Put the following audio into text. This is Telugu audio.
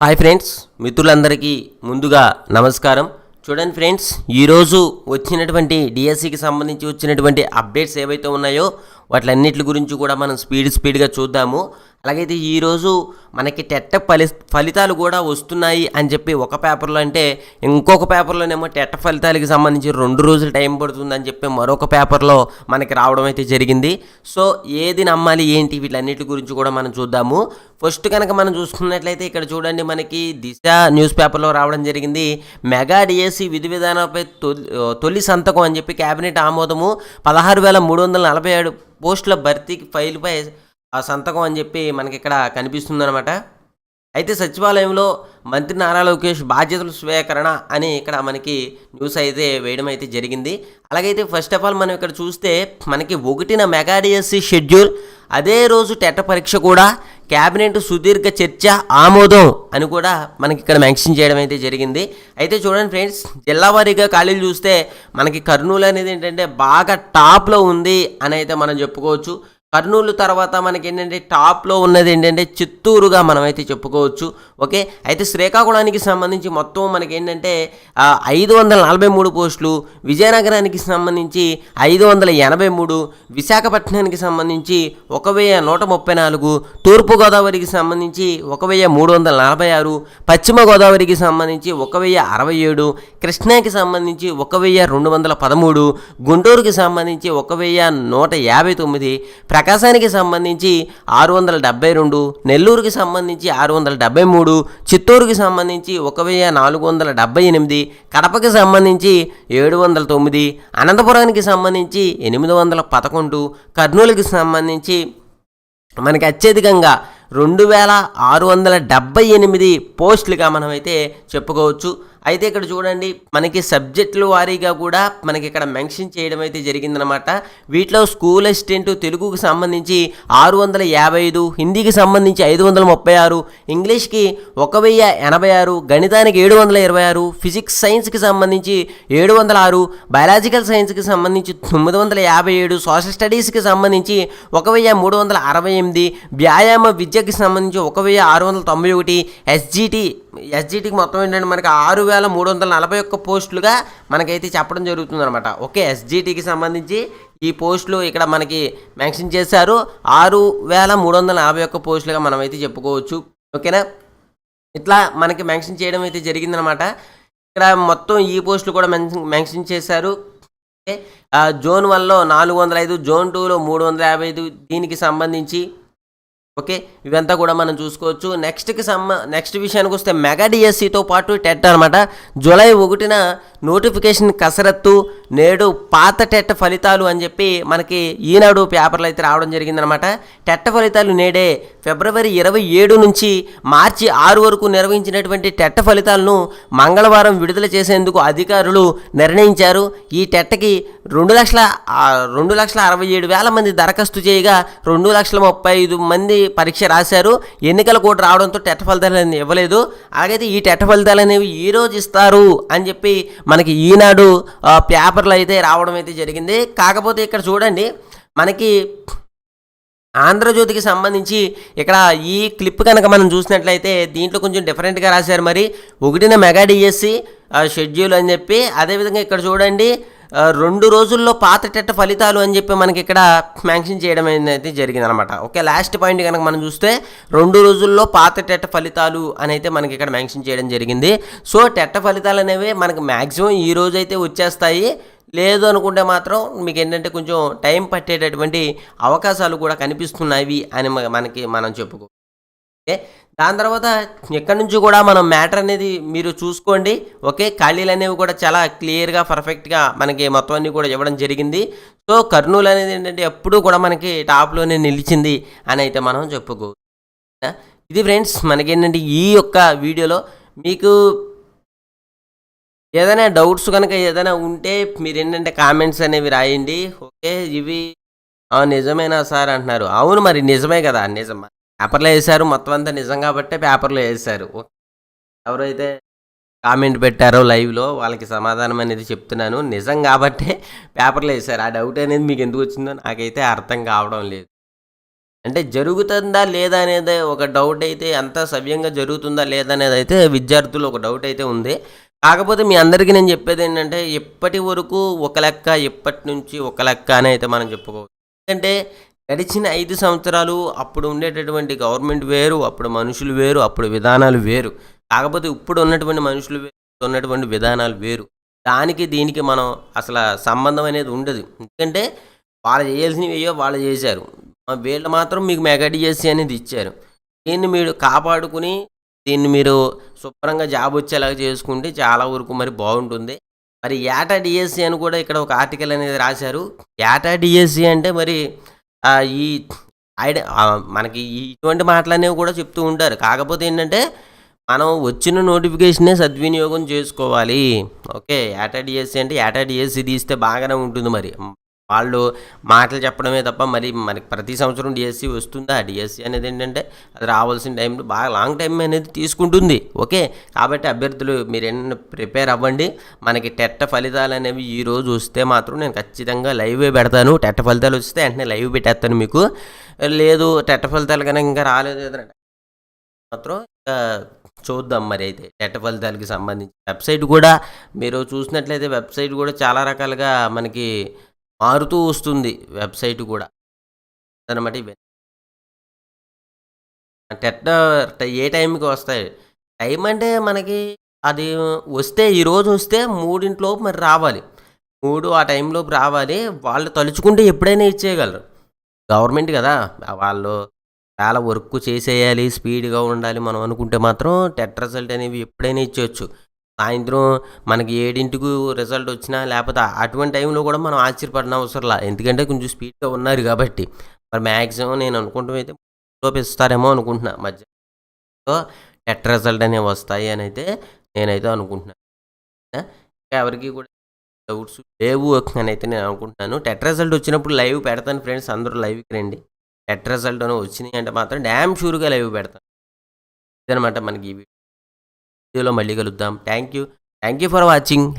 హాయ్ ఫ్రెండ్స్ మిత్రులందరికీ ముందుగా నమస్కారం. చూడండి ఫ్రెండ్స్ ఈరోజు వచ్చినటువంటి డిఎస్సికి సంబంధించి వచ్చినటువంటి అప్డేట్స్ ఏవైతే ఉన్నాయో వాటిలన్నిటి గురించి కూడా మనం స్పీడ్ స్పీడ్గా చూద్దాము. అలాగైతే ఈరోజు మనకి టెట్ట ఫలి ఫలితాలు కూడా వస్తున్నాయి అని చెప్పి ఒక పేపర్లో అంటే ఇంకొక పేపర్లోనేమో టెట్ట ఫలితాలకి సంబంధించి రెండు రోజులు టైం పడుతుందని చెప్పి మరొక పేపర్లో మనకి రావడం అయితే జరిగింది. సో ఏది నమ్మాలి ఏంటి వీటన్నిటి గురించి కూడా మనం చూద్దాము. ఫస్ట్ కనుక మనం చూసుకున్నట్లయితే ఇక్కడ చూడండి మనకి దిశ న్యూస్ పేపర్లో రావడం జరిగింది. మెగా డిఎస్సి విధి విధానాలపై తొలి తొలి సంతకం అని చెప్పి కేబినెట్ ఆమోదము. పదహారు వేల మూడు వందల నలభై ఏడు పోస్టుల భర్తీకి ఫైల్పై ఆ సంతకం అని చెప్పి మనకి ఇక్కడ కనిపిస్తుందన్నమాట. అయితే సచివాలయంలో మంత్రి నారా లోకేష్ బాధ్యతల స్వీకరణ అని ఇక్కడ మనకి న్యూస్ అయితే వేయడం అయితే జరిగింది. అలాగైతే ఫస్ట్ ఆఫ్ ఆల్ మనం ఇక్కడ చూస్తే మనకి ఒకటిన మెగాడిఎస్సి షెడ్యూల్ అదే రోజు టెట పరీక్ష కూడా క్యాబినెట్ సుదీర్ఘ చర్చ ఆమోదం అని కూడా మనకి ఇక్కడ మెన్షన్ చేయడం అయితే జరిగింది. అయితే చూడండి ఫ్రెండ్స్ జిల్లా వారీగా ఖాళీలు చూస్తే మనకి కర్నూలు అనేది ఏంటంటే బాగా టాప్లో ఉంది అని అయితే మనం చెప్పుకోవచ్చు. కర్నూలు తర్వాత మనకి ఏంటంటే టాప్లో ఉన్నది ఏంటంటే చిత్తూరుగా మనమైతే చెప్పుకోవచ్చు. ఓకే? అయితే శ్రీకాకుళానికి సంబంధించి మొత్తం మనకి ఏంటంటే ఐదు వందల నలభై మూడు పోస్టులు విజయనగరానికి సంబంధించి ఐదు వందల ఎనభై మూడు విశాఖపట్నానికి సంబంధించి ఒక వెయ్యి నూట ముప్పై నాలుగు తూర్పుగోదావరికి సంబంధించి ఒక వెయ్యి మూడు వందల నలభై ఆరు పశ్చిమ గోదావరికి సంబంధించి ఒక వెయ్యి అరవై ఏడు కృష్ణాకి సంబంధించి ఒక వెయ్యి రెండు వందల పదమూడు గుంటూరుకి సంబంధించి ఒక వెయ్యి నూట యాభై తొమ్మిది ప్రకాశానికి సంబంధించి ఆరు వందల డెబ్బై రెండు నెల్లూరుకి సంబంధించి ఆరు వందల డెబ్బై మూడు చిత్తూరుకి సంబంధించి ఒక వెయ్యి నాలుగు వందల డెబ్బై ఎనిమిది కడపకి సంబంధించి ఏడు వందల తొమ్మిది అనంతపురానికి సంబంధించి ఎనిమిది వందల పదకొండు కర్నూలుకి సంబంధించి మనకి అత్యధికంగా రెండు వేల ఆరు వందల డెబ్బై ఎనిమిది పోస్టులుగా మనమైతే చెప్పుకోవచ్చు. అయితే ఇక్కడ చూడండి మనకి సబ్జెక్టుల వారీగా కూడా మనకి ఇక్కడ మెన్షన్ చేయడం అయితే జరిగిందనమాట వీటిలో స్కూల్ అసిస్టెంట్ తెలుగుకు సంబంధించి ఆరు వందల యాభై ఐదు హిందీకి సంబంధించి ఐదు వందల ముప్పై ఆరు ఇంగ్లీష్కి ఒక వెయ్యి ఎనభై ఆరు గణితానికి ఏడు వందల ఇరవై ఆరు ఫిజిక్స్ సైన్స్కి సంబంధించి ఏడు వందల ఆరు బయాలజికల్ సైన్స్కి సంబంధించి తొమ్మిది వందల యాభై ఏడు సోషల్ స్టడీస్కి సంబంధించి ఒక వెయ్యి మూడు వందల అరవై ఎనిమిది వ్యాయామ విద్యకి సంబంధించి ఒక వెయ్యి ఆరు వందల తొంభై ఒకటి ఎస్జిటి ఎస్జిటికి మొత్తం ఏంటంటే మనకి ఆరు వేల మూడు వందల నలభై ఒక్క పోస్టులుగా మనకైతే చెప్పడం జరుగుతుంది అనమాట ఓకే ఎస్జిటికి సంబంధించి ఈ పోస్టులు ఇక్కడ మనకి మెన్షన్ చేశారు. ఆరు వేల మూడు వందల నలభై ఒక్క పోస్టులుగా మనమైతే చెప్పుకోవచ్చు. ఓకేనా? ఇట్లా మనకి మెన్షన్ చేయడం అయితే జరిగిందనమాట ఇక్కడ మొత్తం ఈ పోస్టులు కూడా మెన్షన్ మెన్షన్ చేశారు. ఓకే జోన్ వన్లో నాలుగు వందల ఐదు జోన్ టూలో మూడు వందల యాభై ఐదు దీనికి సంబంధించి ఓకే? ఇవంతా కూడా మనం చూసుకోవచ్చు. నెక్స్ట్కి సంబ నెక్స్ట్ విషయానికి వస్తే మెగా డిఎస్సితో పాటు టెట్ అనమాట జూలై ఒకటిన నోటిఫికేషన్ కసరత్తు నేడు పాత టెట్ ఫలితాలు అని చెప్పి మనకి ఈనాడు పేపర్లు అయితే రావడం జరిగిందనమాట. టెట్ ఫలితాలు నేడే ఫిబ్రవరి ఇరవై ఏడు నుంచి మార్చి ఆరు వరకు నిర్వహించినటువంటి టెట్ ఫలితాలను మంగళవారం విడుదల చేసేందుకు అధికారులు నిర్ణయించారు. ఈ టెట్కి రెండు లక్షల రెండు లక్షల అరవై ఏడు వేల మంది దరఖాస్తు చేయగా రెండు లక్షల ముప్పై ఐదు మంది పరీక్ష రాశారు. ఎన్నికల కూడా రావడంతో టెట్ ఫలితాలు ఇవ్వలేదు. అలాగైతే ఈ టెట్ ఫలితాలు అనేవి ఈ రోజు ఇస్తారు అని చెప్పి మనకి ఈనాడు పేపర్లు అయితే రావడం అయితే జరిగింది. కాకపోతే ఇక్కడ చూడండి మనకి ఆంధ్రజ్యోతికి సంబంధించి ఇక్కడ ఈ క్లిప్ కనుక మనం చూసినట్లయితే దీంట్లో కొంచెం డిఫరెంట్గా రాశారు మరి. ఒకటిన మెగా డిఎస్సి షెడ్యూల్ అని చెప్పి అదేవిధంగా ఇక్కడ చూడండి రెండు రోజుల్లో పాత టెట్ట ఫలితాలు అని చెప్పి మనకి ఇక్కడ మెన్షన్ చేయడం అనేది జరిగింది అనమాట ఓకే లాస్ట్ పాయింట్ కనుక మనం చూస్తే రెండు రోజుల్లో పాత టెట్ట ఫలితాలు అని అయితే మనకి ఇక్కడ మెన్షన్ చేయడం జరిగింది. సో టెట్ట ఫలితాలు అనేవి మనకి మ్యాక్సిమం ఈ రోజు అయితే వచ్చేస్తాయి. లేదు అనుకుంటే మాత్రం మీకు ఏంటంటే కొంచెం టైం పట్టేటటువంటి అవకాశాలు కూడా కనిపిస్తున్నాయి అని మనకి మనం చెప్పుకో ఓకే? దాని తర్వాత ఎక్కడి నుంచి కూడా మనం మ్యాటర్ అనేది మీరు చూసుకోండి. ఓకే? ఖాళీలు అనేవి కూడా చాలా క్లియర్గా పర్ఫెక్ట్గా మనకి మొత్తం అన్ని కూడా ఇవ్వడం జరిగింది. సో కర్నూలు అనేది ఏంటంటే ఎప్పుడూ కూడా మనకి టాప్లోనే నిలిచింది అని అయితే మనం చెప్పుకో ఇది ఫ్రెండ్స్ మనకేంటంటే ఈ యొక్క వీడియోలో మీకు ఏదైనా డౌట్స్ కనుక ఏదైనా ఉంటే మీరు ఏంటంటే కామెంట్స్ అనేవి రాయండి. ఓకే? ఇవి నిజమేనా సార్? అంటున్నారు. అవును మరి నిజమే కదా నిజమా పేపర్లో వేశారు మొత్తం అంతా నిజం కాబట్టే పేపర్లో వేశారు. ఎవరైతే కామెంట్ పెట్టారో లైవ్లో వాళ్ళకి సమాధానం అనేది చెప్తున్నాను. నిజం కాబట్టే పేపర్లో వేశారు. ఆ డౌట్ అనేది మీకు ఎందుకు వచ్చిందో నాకైతే అర్థం కావడం లేదు. అంటే జరుగుతుందా లేదా అనేది ఒక డౌట్ అయితే అంత సవ్యంగా జరుగుతుందా లేదా అనేది అయితే విద్యార్థులు ఒక డౌట్ అయితే ఉంది. కాకపోతే మీ అందరికీ నేను చెప్పేది ఏంటంటే ఇప్పటి వరకు ఒక లెక్క ఇప్పటి నుంచి ఒక లెక్క అని అయితే మనం చెప్పుకోవచ్చు. ఎందుకంటే గడిచిన ఐదు సంవత్సరాలు అప్పుడు ఉండేటటువంటి గవర్నమెంట్ వేరు అప్పుడు మనుషులు వేరు అప్పుడు విధానాలు వేరు. కాకపోతే ఇప్పుడు ఉన్నటువంటి మనుషులు వేరు ఉన్నటువంటి విధానాలు వేరు. దానికి దీనికి మనం అసలు సంబంధం అనేది ఉండదు. ఎందుకంటే వాళ్ళు చేయాల్సినవి అయ్యో వాళ్ళు చేశారు. వీళ్ళు మాత్రం మీకు మెగా అనేది ఇచ్చారు. దీన్ని మీరు కాపాడుకుని దీన్ని మీరు శుభ్రంగా జాబ్ వచ్చేలాగా చేసుకుంటే చాలా వరకు మరి బాగుంటుంది. మరి ఏటా డిఎస్సి అని కూడా ఇక్కడ ఒక ఆర్టికల్ అనేది రాశారు. ఏటా డిఎస్సి అంటే మరి ఈ ఐడి మనకి ఇటువంటి మాటలనేవి కూడా చెప్తూ ఉంటారు. కాకపోతే ఏంటంటే మనం వచ్చిన నోటిఫికేషనే సద్వినియోగం చేసుకోవాలి. ఓకే ఏటా డిఎస్సి అంటే యాటా డిఎస్సి తీస్తే బాగానే ఉంటుంది మరి. వాళ్ళు మాటలు చెప్పడమే తప్ప మరి మనకి ప్రతి సంవత్సరం డిఎస్సి వస్తుందా? డిఎస్సి అనేది ఏంటంటే అది రావాల్సిన టైంలో బాగా లాంగ్ టైం అనేది తీసుకుంటుంది. ఓకే? కాబట్టి అభ్యర్థులు మీరు ఎన్న ప్రిపేర్ అవ్వండి. మనకి టెట్ట ఫలితాలు అనేవి ఈ రోజు వస్తే మాత్రం నేను ఖచ్చితంగా లైవ్ పెడతాను. టెట్ట ఫలితాలు వస్తే వెంటనే లైవ్ పెట్టేస్తాను మీకు. లేదు టెట్ట ఫలితాలు కనుక ఇంకా రాలేదు ఏదంటే మాత్రం ఇంకా చూద్దాం మరి అయితే. టెట్ట ఫలితాలకి సంబంధించి వెబ్సైట్ కూడా మీరు చూసినట్లయితే వెబ్సైట్ కూడా చాలా రకాలుగా మనకి మారుతూ వస్తుంది వెబ్సైట్ కూడా. అనమాట ఇవన్నీ టెట్ ఏ టైంకి వస్తాయి? టైం అంటే మనకి అది వస్తే ఈరోజు వస్తే మూడింటిలోపు మరి రావాలి. మూడు ఆ టైంలోపు రావాలి. వాళ్ళు తలుచుకుంటే ఎప్పుడైనా ఇచ్చేయగలరు. గవర్నమెంట్ కదా వాళ్ళు చాలా వర్క్ చేసేయాలి స్పీడ్గా ఉండాలి మనం అనుకుంటే మాత్రం టెట్ రిజల్ట్ అనేవి ఎప్పుడైనా ఇచ్చేయచ్చు. సాయంత్రం మనకి ఏడింటికి రిజల్ట్ వచ్చినా లేకపోతే అటువంటి టైంలో కూడా మనం ఆశ్చర్యపడిన అవసరంలా ఎందుకంటే కొంచెం స్పీడ్గా ఉన్నారు కాబట్టి. మరి మ్యాక్సిమం నేను అనుకుంటాం అయితే లోపు ఇస్తారేమో అనుకుంటున్నా. మధ్య టెట్ రిజల్ట్ అనేవి వస్తాయి అని అయితే నేనైతే అనుకుంటున్నాను ఎవరికి కూడా డౌట్స్ లేవు అని అయితే నేను అనుకుంటున్నాను. టెట్ రిజల్ట్ వచ్చినప్పుడు లైవ్ పెడతాను ఫ్రెండ్స్ అందరూ లైవ్కి రండి. టెట్ రిజల్ట్ అని వచ్చినాయి అంటే మాత్రం డ్యామ్ షూర్గా లైవ్ పెడతాను. ఇదనమాట మనకి ఈ వీడియోలో మళ్ళీ కలుద్దాం. Thank you thank you for watching